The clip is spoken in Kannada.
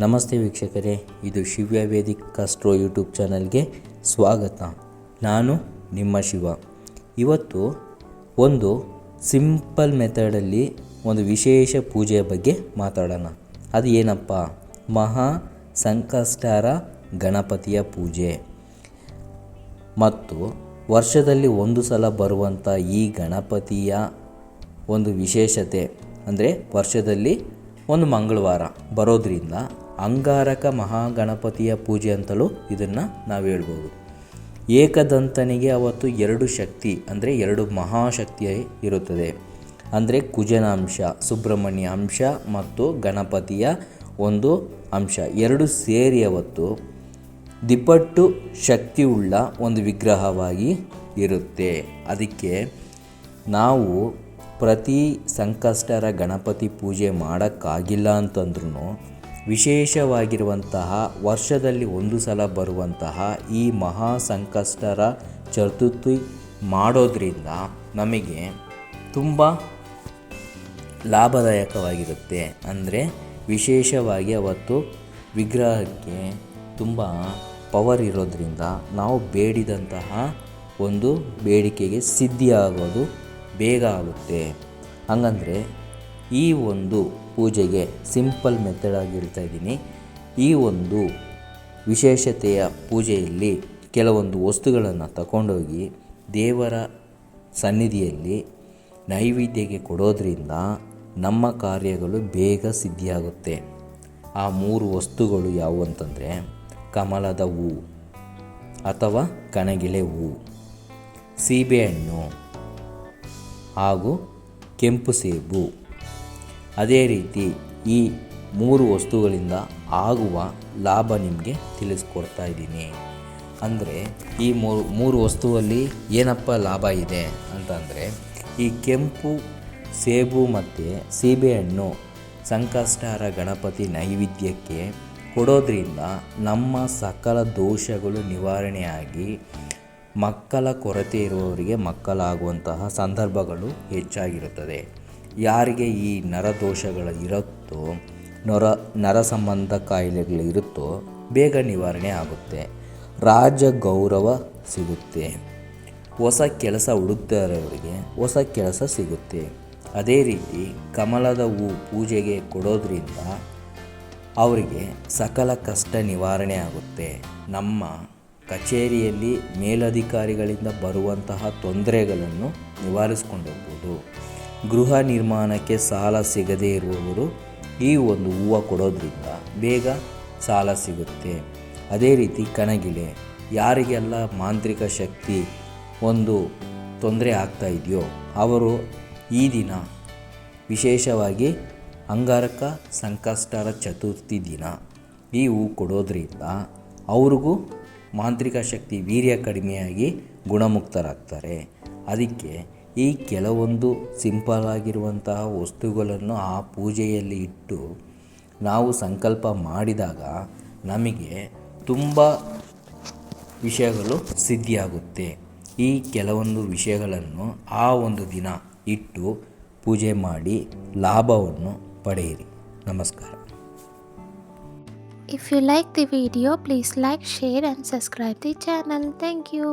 ನಮಸ್ತೆ ವೀಕ್ಷಕರೇ, ಇದು ಶಿವ್ಯ ವೇದಿಕ್ ಕಾಸ್ಟ್ರೋ ಯೂಟ್ಯೂಬ್ ಚಾನಲ್ಗೆ ಸ್ವಾಗತ. ನಾನು ನಿಮ್ಮ ಶಿವ. ಇವತ್ತು ಒಂದು ಸಿಂಪಲ್ ಮೆಥಡಲ್ಲಿ ಒಂದು ವಿಶೇಷ ಪೂಜೆಯ ಬಗ್ಗೆ ಮಾತಾಡೋಣ. ಅದು ಏನಪ್ಪ? ಮಹಾ ಸಂಕಷ್ಟಾರ ಗಣಪತಿಯ ಪೂಜೆ. ಮತ್ತು ವರ್ಷದಲ್ಲಿ ಒಂದು ಸಲ ಬರುವಂಥ ಈ ಗಣಪತಿಯ ಒಂದು ವಿಶೇಷತೆ, ಅಂದರೆ ವರ್ಷದಲ್ಲಿ ಒಂದು ಮಂಗಳವಾರ ಬರೋದ್ರಿಂದ ಅಂಗಾರಕ ಮಹಾಗಣಪತಿಯ ಪೂಜೆ ಅಂತಲೂ ಇದನ್ನು ನಾವು ಹೇಳ್ಬೋದು. ಏಕದಂತನಿಗೆ ಅವತ್ತು ಎರಡು ಶಕ್ತಿ, ಅಂದರೆ ಎರಡು ಮಹಾಶಕ್ತಿ ಇರುತ್ತದೆ. ಅಂದರೆ ಕುಜನ ಅಂಶ ಸುಬ್ರಹ್ಮಣ್ಯ ಅಂಶ ಮತ್ತು ಗಣಪತಿಯ ಒಂದು ಅಂಶ. ಎರಡು ಸೇರಿ ಅವತ್ತು ದಿಪಟ್ಟು ಶಕ್ತಿಯುಳ್ಳ ಒಂದು ವಿಗ್ರಹವಾಗಿ ಇರುತ್ತೆ. ಅದಕ್ಕೆ ನಾವು ಪ್ರತಿ ಸಂಕಷ್ಟರ ಗಣಪತಿ ಪೂಜೆ ಮಾಡೋಕ್ಕಾಗಿಲ್ಲ ಅಂತಂದ್ರೂ ವಿಶೇಷವಾಗಿರುವಂತಹ ವರ್ಷದಲ್ಲಿ ಒಂದು ಸಲ ಬರುವಂತಹ ಈ ಮಹಾ ಸಂಕಷ್ಟರ ಚತುರ್ಥಿ ಮಾಡೋದ್ರಿಂದ ನಮಗೆ ತುಂಬ ಲಾಭದಾಯಕವಾಗಿರುತ್ತೆ. ಅಂದರೆ ವಿಶೇಷವಾಗಿ ಅವತ್ತು ವಿಗ್ರಹಕ್ಕೆ ತುಂಬ ಪವರ್ ಇರೋದ್ರಿಂದ ನಾವು ಬೇಡಿದಂತಹ ಒಂದು ಬೇಡಿಕೆಗೆ ಸಿದ್ಧಿಯಾಗೋದು ಬೇಗ ಆಗುತ್ತೆ. ಹಂಗಂದರೆ ಈ ಒಂದು ಪೂಜೆಗೆ ಸಿಂಪಲ್ ಮೆಥಡ್ ಆಗಿ ಹೇಳ್ತಾ ಇದ್ದೀನಿ. ಈ ಒಂದು ವಿಶೇಷತೆಯ ಪೂಜೆಯಲ್ಲಿ ಕೆಲವೊಂದು ವಸ್ತುಗಳನ್ನು ತಗೊಂಡೋಗಿ ದೇವರ ಸನ್ನಿಧಿಯಲ್ಲಿ ನೈವೇದ್ಯಕ್ಕೆ ಕೊಡೋದ್ರಿಂದ ನಮ್ಮ ಕಾರ್ಯಗಳು ಬೇಗ ಸಿದ್ಧಿಯಾಗುತ್ತೆ. ಆ ಮೂರು ವಸ್ತುಗಳು ಯಾವುವು ಅಂತಂದರೆ ಕಮಲದ ಹೂವು ಅಥವಾ ಕಣಗಿಲೆ ಹೂವು ಸೀಬೆಹಣ್ಣು ಹಾಗೂ ಕೆಂಪು ಸೇಬು. ಅದೇ ರೀತಿ ಈ ಮೂರು ವಸ್ತುಗಳಿಂದ ಆಗುವ ಲಾಭ ನಿಮಗೆ ತಿಳಿಸ್ಕೊಡ್ತಾ ಇದ್ದೀನಿ. ಅಂದರೆ ಈ ಮೂರು ಮೂರು ವಸ್ತುವಲ್ಲಿ ಏನಪ್ಪ ಲಾಭ ಇದೆ ಅಂತಂದರೆ ಈ ಕೆಂಪು, ಸೇಬು ಮತ್ತು ಸೀಬೆಹಣ್ಣು ಸಂಕಷ್ಟಾರ ಗಣಪತಿ ನೈವೇದ್ಯಕ್ಕೆ ಕೊಡೋದ್ರಿಂದ ನಮ್ಮ ಸಕಲ ದೋಷಗಳು ನಿವಾರಣೆಯಾಗಿ ಮಕ್ಕಳ ಕೊರತೆ ಇರುವವರಿಗೆ ಮಕ್ಕಳಾಗುವಂತಹ ಸಂದರ್ಭಗಳು ಹೆಚ್ಚಾಗಿರುತ್ತದೆ. ಯಾರಿಗೆ ಈ ನರದೋಷಗಳು ಇರುತ್ತೋ, ನರ ನರ ಸಂಬಂಧ ಕಾಯಿಲೆಗಳು ಇರುತ್ತೋ, ಬೇಗ ನಿವಾರಣೆ ಆಗುತ್ತೆ. ರಾಜ ಗೌರವ ಸಿಗುತ್ತೆ. ಹೊಸ ಕೆಲಸ ಹುಡುಕ್ತಾರವರಿಗೆ ಹೊಸ ಕೆಲಸ ಸಿಗುತ್ತೆ. ಅದೇ ರೀತಿ ಕಮಲದ ಹೂ ಪೂಜೆಗೆ ಕೊಡೋದ್ರಿಂದ ಅವರಿಗೆ ಸಕಲ ಕಷ್ಟ ನಿವಾರಣೆ ಆಗುತ್ತೆ. ನಮ್ಮ ಕಚೇರಿಯಲ್ಲಿ ಮೇಲಧಿಕಾರಿಗಳಿಂದ ಬರುವಂತಹ ತೊಂದರೆಗಳನ್ನು ನಿವಾರಿಸ್ಕೊಂಡು ಹೋಗ್ಬೋದು. ಗೃಹ ನಿರ್ಮಾಣಕ್ಕೆ ಸಾಲ ಸಿಗದೇ ಇರುವವರು ಈ ಒಂದು ಹೂವು ಕೊಡೋದ್ರಿಂದ ಬೇಗ ಸಾಲ ಸಿಗುತ್ತೆ. ಅದೇ ರೀತಿ ಕಣಗಿಲೆ, ಯಾರಿಗೆಲ್ಲ ಮಾಂತ್ರಿಕ ಶಕ್ತಿ ಒಂದು ತೊಂದರೆ ಆಗ್ತಾ ಇದೆಯೋ, ಅವರು ಈ ದಿನ ವಿಶೇಷವಾಗಿ ಅಂಗಾರಕ ಸಂಕಷ್ಟರ ಚತುರ್ಥಿ ದಿನ ಈ ಹೂ ಕೊಡೋದ್ರಿಂದ ಅವ್ರಿಗೂ ಮಾಂತ್ರಿಕ ಶಕ್ತಿ ವೀರ್ಯ ಕಡಿಮೆಯಾಗಿ ಗುಣಮುಕ್ತರಾಗ್ತಾರೆ. ಅದಕ್ಕೆ ಈ ಕೆಲವೊಂದು ಸಿಂಪಲ್ ಆಗಿರುವಂತಹ ವಸ್ತುಗಳನ್ನು ಆ ಪೂಜೆಯಲ್ಲಿ ಇಟ್ಟು ನಾವು ಸಂಕಲ್ಪ ಮಾಡಿದಾಗ ನಮಗೆ ತುಂಬ ವಿಷಯಗಳು ಸಿದ್ಧಿಯಾಗುತ್ತೆ ಈ ಕೆಲವೊಂದು ವಿಷಯಗಳನ್ನು ಆ ಒಂದು ದಿನ ಇಟ್ಟು ಪೂಜೆ ಮಾಡಿ ಲಾಭವನ್ನು ಪಡೆಯಿರಿ ನಮಸ್ಕಾರ if you like the video please like, share and subscribe the channel. Thank you.